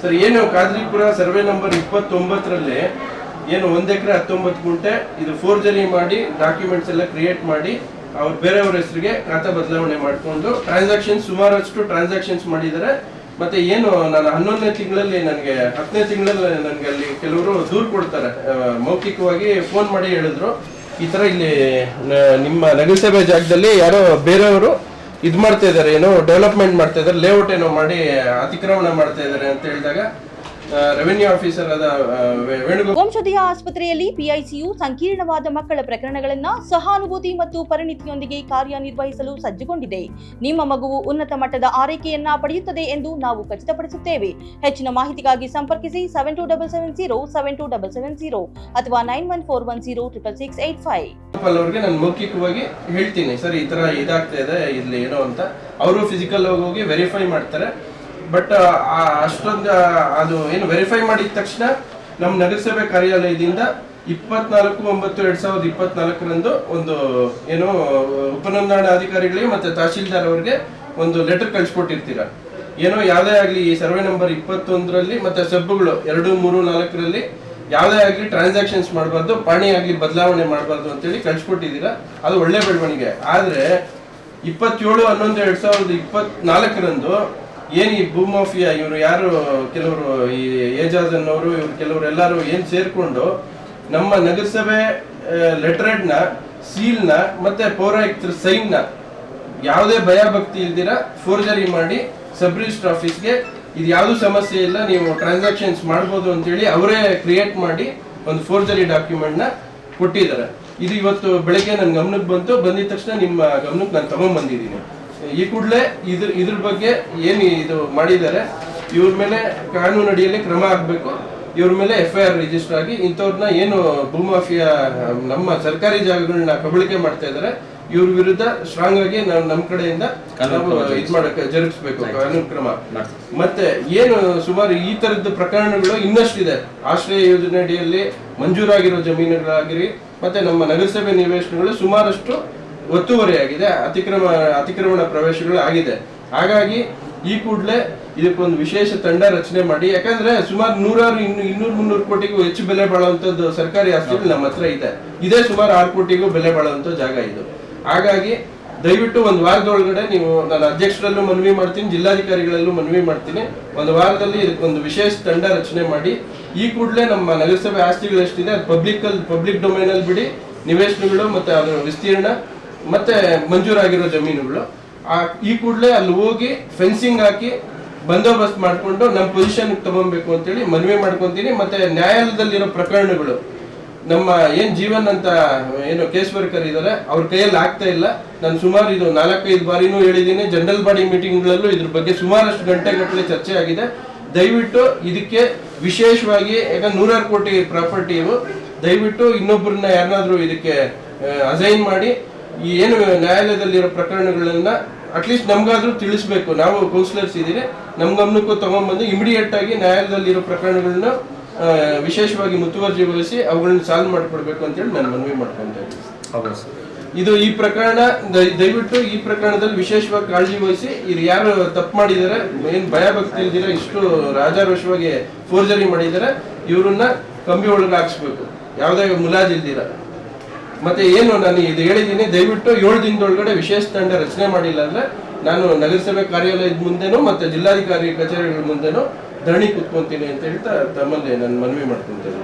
Sir, ಏನು ಕಾದ್ರಿಪುರ survey number ಇಪ್ಪತ್ತೊಂಬತ್ತರಲ್ಲಿ ಏನು ಒಂದು ಎಕರೆ ಹತ್ತೊಂಬತ್ತು ಗುಂಟೆ ಇದು ಫೋರ್ಜರಿ ಮಾಡಿ ಡಾಕ್ಯುಮೆಂಟ್ಸ್ ಎಲ್ಲ ಕ್ರಿಯೇಟ್ ಮಾಡಿ ಅವ್ರು ಬೇರೆಯವ್ರ ಹೆಸರಿಗೆ ಖಾತಾ ಬದಲಾವಣೆ ಮಾಡಿಕೊಂಡು ಟ್ರಾನ್ಸಾಕ್ಷನ್ ಸುಮಾರಷ್ಟು ಟ್ರಾನ್ಸಾಕ್ಷನ್ಸ್ ಮಾಡಿದ್ದಾರೆ. ಮತ್ತೆ ಏನು, ನಾನು ಹನ್ನೊಂದನೇ ತಿಂಗಳಲ್ಲಿ ನನಗೆ, ಹತ್ತನೇ ತಿಂಗಳಲ್ಲಿ ನನಗೆ ಅಲ್ಲಿ ಕೆಲವರು ದೂರು ಕೊಡ್ತಾರೆ. ಮೌಖಿಕವಾಗಿ ಫೋನ್ ಮಾಡಿ ಹೇಳಿದ್ರು. ಈ ಥರ ಇಲ್ಲಿ ನಿಮ್ಮ ನಗರಸಭೆ ಜಾಗದಲ್ಲಿ ಯಾರೋ ಬೇರೆಯವರು ಇದ್ ಮಾಡ್ತಾ ಇದಾರೆ, ಏನೋ ಡೆವಲಪ್ಮೆಂಟ್ ಮಾಡ್ತಾ ಇದಾರೆ ಲೇಔಟ್ ಏನೋ ಮಾಡಿ, ಅತಿಕ್ರಮಣ ಮಾಡ್ತಾ ಇದಾರೆ ಅಂತ ಹೇಳಿದಾಗ ರೆವೆನ್ಯೂ ಆಫೀಸರ್ ಆದ ಆ, ವೆ- ಆಸ್ಪತ್ರೆಯಲ್ಲಿ ಪಿಐಸಿಯು ಸಂಕೀರ್ಣವಾದ ಮಕ್ಕಳ ಪ್ರಕರಣಗಳನ್ನು ಸಹಾನುಭೂತಿ ಮತ್ತು ಪರಿಣಿತಿಯೊಂದಿಗೆ ಕಾರ್ಯನಿರ್ವಹಿಸಲು ಸಜ್ಜುಗೊಂಡಿದೆ. ನಿಮ್ಮ ಮಗುವು ಉನ್ನತ ಮಟ್ಟದ ಆರೈಕೆಯನ್ನ ಪಡೆಯುತ್ತದೆ ಎಂದು ನಾವು ಖಚಿತಪಡಿಸುತ್ತೇವೆ. ಹೆಚ್ಚಿನ ಮಾಹಿತಿಗಾಗಿ ಸಂಪರ್ಕಿಸಿ seven two double seven zero seven two double seven zero ಅಥವಾ nine one four one zero triple six eight five ಅವ್ರಿಗೆ ನಾನು ಮೌಖಿಕವಾಗಿ ಹೇಳ್ತೀನಿ. ಸರ್ ಈ ತರ ಇದಾಗ್ತಾ ಇದೆ ಇಲ್ಲಿ ಏನೋ ಅಂತ. ಅವರು ಫಿಸಿಕಲ್ ಹೋಗಿ ವೆರಿಫೈ ಮಾಡ್ತಾರೆ. ಬಟ್ ಅಷ್ಟೊಂದು ಅದು ಏನು ವೆರಿಫೈ ಮಾಡಿದ ತಕ್ಷಣ ನಮ್ಮ ನಗರಸಭೆ ಕಾರ್ಯಾಲಯದಿಂದ ಇಪ್ಪತ್ನಾಲ್ಕು ಒಂಬತ್ತು ಎರಡ್ ಸಾವಿರದ ಇಪ್ಪತ್ನಾಲ್ಕರಂದು ಒಂದು, ಏನು, ಉಪನೋಂದಣಾ ಅಧಿಕಾರಿಗಳಿಗೆ ಮತ್ತೆ ತಹಶೀಲ್ದಾರ್ ಅವರಿಗೆ ಒಂದು ಲೆಟರ್ ಕಳಿಸ್ಕೊಟ್ಟಿರ್ತೀರ. ಏನೋ ಯಾವುದೇ ಆಗಲಿ ಈ ಸರ್ವೆ ನಂಬರ್ ಇಪ್ಪತ್ತೊಂದರಲ್ಲಿ ಮತ್ತೆ ಸಬ್ಬುಗಳು ಎರಡು, ಮೂರು, ನಾಲ್ಕರಲ್ಲಿ ಯಾವುದೇ ಆಗಲಿ ಟ್ರಾನ್ಸಾಕ್ಷನ್ಸ್ ಮಾಡಬಾರ್ದು, ಪಾಣಿ ಆಗಲಿ ಬದಲಾವಣೆ ಮಾಡಬಾರ್ದು ಅಂತೇಳಿ ಕಳಿಸ್ಕೊಟ್ಟಿದ್ದೀರಾ. ಅದು ಒಳ್ಳೆ ಬೆಳವಣಿಗೆ. ಆದರೆ ಇಪ್ಪತ್ತೇಳು, ಹನ್ನೊಂದು ಎರಡು ಸಾವಿರದ ಇಪ್ಪತ್ನಾಲ್ಕರಂದು ಏನು ಈ ಭೂಮಾಫಿಯಾ ಇವರು ಯಾರು ಕೆಲವರು, ಈ ಏಜಾಜ್ ಅನ್ನೋರು, ಇವರು ಕೆಲವರು ಎಲ್ಲರೂ ಏನು ಸೇರಿಕೊಂಡು ನಮ್ಮ ನಗರಸಭೆ ಲೆಟ್ರೆಡ್ನ ಸೀಲ್ನ ಮತ್ತೆ ಪೌರಾಯುಕ್ತರ ಸೈನ್ನ ಯಾವುದೇ ಭಯ ಭಕ್ತಿ ಇಲ್ದಿರ ಫೋರ್ಜರಿ ಮಾಡಿ ಸಬ್ ರಿಜಿಸ್ಟರ್ ಆಫೀಸ್ಗೆ ಇದು ಯಾವುದು ಸಮಸ್ಯೆ ಇಲ್ಲ, ನೀವು ಟ್ರಾನ್ಸಾಕ್ಷನ್ಸ್ ಮಾಡ್ಬೋದು ಅಂತೇಳಿ ಅವರೇ ಕ್ರಿಯೇಟ್ ಮಾಡಿ ಒಂದು ಫೋರ್ಜರಿ ಡಾಕ್ಯುಮೆಂಟ್ನ ಕೊಟ್ಟಿದ್ದಾರೆ. ಇದು ಇವತ್ತು ಬೆಳಗ್ಗೆ ನನ್ನ ಗಮನಕ್ಕೆ ಬಂತು, ಬಂದಿದ ತಕ್ಷಣ ನಿಮ್ಮ ಗಮನಕ್ಕೆ ನಾನು ತಗೊಂಡ್ ಬಂದಿದ್ದೀನಿ ಈ ಕೂಡಲೇ ಇದ್ರ ಇದ್ರ ಬಗ್ಗೆ ಏನು ಇದು ಮಾಡಿದ್ದಾರೆ ಇವ್ರ ಮೇಲೆ ಕಾನೂನು ಅಡಿಯಲ್ಲಿ ಕ್ರಮ ಆಗಬೇಕು. ಇವ್ರ ಮೇಲೆ ಎಫ್ ಐ ಆರ್ ರಿಜಿಸ್ಟರ್ ಆಗಿ ಇಂಥವ್ರನ್ನ ಏನು ಭೂಮಾಫಿಯಾ ನಮ್ಮ ಸರ್ಕಾರಿ ಜಾಗಗಳನ್ನ ಕಬಳಿಕೆ ಮಾಡ್ತಾ ಇದ್ದಾರೆ ಇವ್ರ ವಿರುದ್ಧ ಸ್ಟ್ರಾಂಗ್ ಆಗಿ ನಾವು ನಮ್ಮ ಕಡೆಯಿಂದ ನಾವು ಇದ್ ಮಾಡಕ್ಕೆ ಜರುಗಿಸ್ಬೇಕು ಕಾನೂನು ಕ್ರಮ. ಮತ್ತೆ ಏನು ಸುಮಾರು ಈ ತರದ ಪ್ರಕರಣಗಳು ಇನ್ನಷ್ಟಿದೆ. ಆಶ್ರಯ ಯೋಜನೆ ಅಡಿಯಲ್ಲಿ ಮಂಜೂರಾಗಿರೋ ಜಮೀನುಗಳಾಗಿರಿ ಮತ್ತೆ ನಮ್ಮ ನಗರಸಭೆ ನಿವೇಶನಗಳು ಸುಮಾರಷ್ಟು ಒತ್ತುವರಿಯಾಗಿದೆ, ಅತಿಕ್ರಮ, ಅತಿಕ್ರಮಣ ಪ್ರವೇಶಗಳು ಆಗಿದೆ. ಹಾಗಾಗಿ ಈ ಕೂಡಲೇ ಇದಕ್ಕೊಂದು ವಿಶೇಷ ತಂಡ ರಚನೆ ಮಾಡಿ, ಯಾಕಂದ್ರೆ ಸುಮಾರು ನೂರಾರು ಇನ್ನು ಇನ್ನೂರು ಮುನ್ನೂರು ಕೋಟಿಗೂ ಹೆಚ್ಚು ಬೆಲೆ ಬಾಳುವಂಥದ್ದು ಸರ್ಕಾರಿ ಆಸ್ತಿಗಳು ನಮ್ಮ ಹತ್ರ ಇದೆ. ಇದೇ ಸುಮಾರು ಆರು ಕೋಟಿಗೂ ಬೆಲೆ ಬಾಳುವಂಥ ಜಾಗ ಇದು. ಹಾಗಾಗಿ ದಯವಿಟ್ಟು ಒಂದು ವಾರದೊಳಗಡೆ ನೀವು ನಾನು ಅಧ್ಯಕ್ಷರಲ್ಲೂ ಮನವಿ ಮಾಡ್ತೀನಿ, ಜಿಲ್ಲಾಧಿಕಾರಿಗಳಲ್ಲೂ ಮನವಿ ಮಾಡ್ತೀನಿ. ಒಂದು ವಾರದಲ್ಲಿ ಇದಕ್ಕೊಂದು ವಿಶೇಷ ತಂಡ ರಚನೆ ಮಾಡಿ, ಈ ಕೂಡಲೇ ನಮ್ಮ ನಗರಸಭೆ ಆಸ್ತಿಗಳು ಎಷ್ಟಿದೆ, ಅದು ಪಬ್ಲಿಕ್ ಪಬ್ಲಿಕ್ ಡೊಮೈನಲ್ಲಿ ಬಿಡಿ, ನಿವೇಶನಗಳು ಮತ್ತೆ ಅದರ ವಿಸ್ತೀರ್ಣ ಮತ್ತೆ ಮಂಜೂರಾಗಿರೋ ಜಮೀನುಗಳು. ಆ, ಈ ಕೂಡಲೇ ಅಲ್ಲಿ ಹೋಗಿ ಫೆನ್ಸಿಂಗ್ ಹಾಕಿ ಬಂದೋಬಸ್ತ್ ಮಾಡ್ಕೊಂಡು ನಮ್ಮ ಪೊಸಿಷನ್ ತಗೊಬೇಕು ಅಂತೇಳಿ ಮನವಿ ಮಾಡ್ಕೊತೀನಿ. ಮತ್ತೆ ನ್ಯಾಯಾಲಯದಲ್ಲಿರೋ ಪ್ರಕರಣಗಳು. ನಮ್ಮ ಏನ್ ಜೀವನ್ ಅಂತ ಏನು ಕೇಸ್ ವರ್ಕರ್ ಇದಾರೆ, ಅವ್ರ ಕೈಯಲ್ಲಿ ಆಗ್ತಾ ಇಲ್ಲ. ನಾನು ಸುಮಾರು ಇದು ನಾಲ್ಕೈದು ಬಾರಿನೂ ಹೇಳಿದ್ದೀನಿ. ಜನರಲ್ ಬಾಡಿ ಮೀಟಿಂಗ್ಗಳಲ್ಲೂ ಇದ್ರ ಬಗ್ಗೆ ಸುಮಾರಷ್ಟು ಗಂಟೆಗಟ್ಟಲೆ ಚರ್ಚೆ ಆಗಿದೆ. ದಯವಿಟ್ಟು ಇದಕ್ಕೆ ವಿಶೇಷವಾಗಿ, ಯಾಕಂದ್ರೆ ನೂರಾರು ಕೋಟಿ ಪ್ರಾಪರ್ಟಿ ದಯವಿಟ್ಟು ಇನ್ನೊಬ್ಬರನ್ನ ಯಾರನ್ನಾದ್ರೂ ಇದಕ್ಕೆ ಅಸೈನ್ ಮಾಡಿ. ಈ ಏನು ನ್ಯಾಯಾಲಯದಲ್ಲಿರೋ ಪ್ರಕರಣಗಳನ್ನ ಅಟ್ಲೀಸ್ಟ್ ನಮ್ಗಾದ್ರೂ ತಿಳಿಸ್ಬೇಕು. ನಾವು ಕೌನ್ಸಿಲರ್ಸ್ ಇದೀರಿ ನಮ್ ಗಮನಕ್ಕೂ ತಗೊಂಡ್ಬಂದು ಇಮಿಡಿಯೇಟ್ ಆಗಿ ನ್ಯಾಯಾಲಯದಲ್ಲಿರೋ ಪ್ರಕರಣಗಳನ್ನ ವಿಶೇಷವಾಗಿ ಮುತುವರ್ಜಿ ವಹಿಸಿ ಅವುಗಳನ್ನ ಸಾಲ್ವ್ ಮಾಡ್ಕೊಡ್ಬೇಕು ಅಂತೇಳಿ ನಾನು ಮನವಿ ಮಾಡ್ಕೊಂತ ಇದ್ದೀನಿ. ಇದು ಈ ಪ್ರಕರಣ ದಯ- ದಯವಿಟ್ಟು ಈ ಪ್ರಕರಣದಲ್ಲಿ ವಿಶೇಷವಾಗಿ ಕಾಳಜಿ ವಹಿಸಿ ಇದು ಯಾರು ತಪ್ಪು ಮಾಡಿದ್ದಾರೆ ಏನ್ ಭಯ ಭಕ್ತಿ ಇಲ್ದಿರ ಇಷ್ಟು ರಾಜಾರೋಷವಾಗಿ ಫೋರ್ಜರಿ ಮಾಡಿದ್ದಾರೆ ಇವರನ್ನ ಕಂಬಿ ಒಳಗೆ ಹಾಕ್ಸ್ಬೇಕು. ಯಾವುದೇ ಮುಲಾಜ್ ಇಲ್ದಿರ. ಮತ್ತೆ ಏನು ನಾನು ಇದು ಹೇಳಿದ್ದೀನಿ, ದಯವಿಟ್ಟು ಏಳು ದಿನದೊಳಗಡೆ ವಿಶೇಷ ತಂಡ ರಚನೆ ಮಾಡಿಲ್ಲ ಅಂದ್ರೆ ನಾನು ನಗರಸಭೆ ಕಾರ್ಯಾಲಯದ ಮುಂದೆನೂ ಮತ್ತೆ ಜಿಲ್ಲಾಧಿಕಾರಿ ಕಚೇರಿಗಳ ಮುಂದೆನೂ ಧರಣಿ ಕುತ್ಕೊಂತೀನಿ ಅಂತ ಹೇಳ್ತಾ ತಮ್ಮಲ್ಲಿ ನಾನು ಮನವಿ ಮಾಡ್ಕೊಂತೀನಿ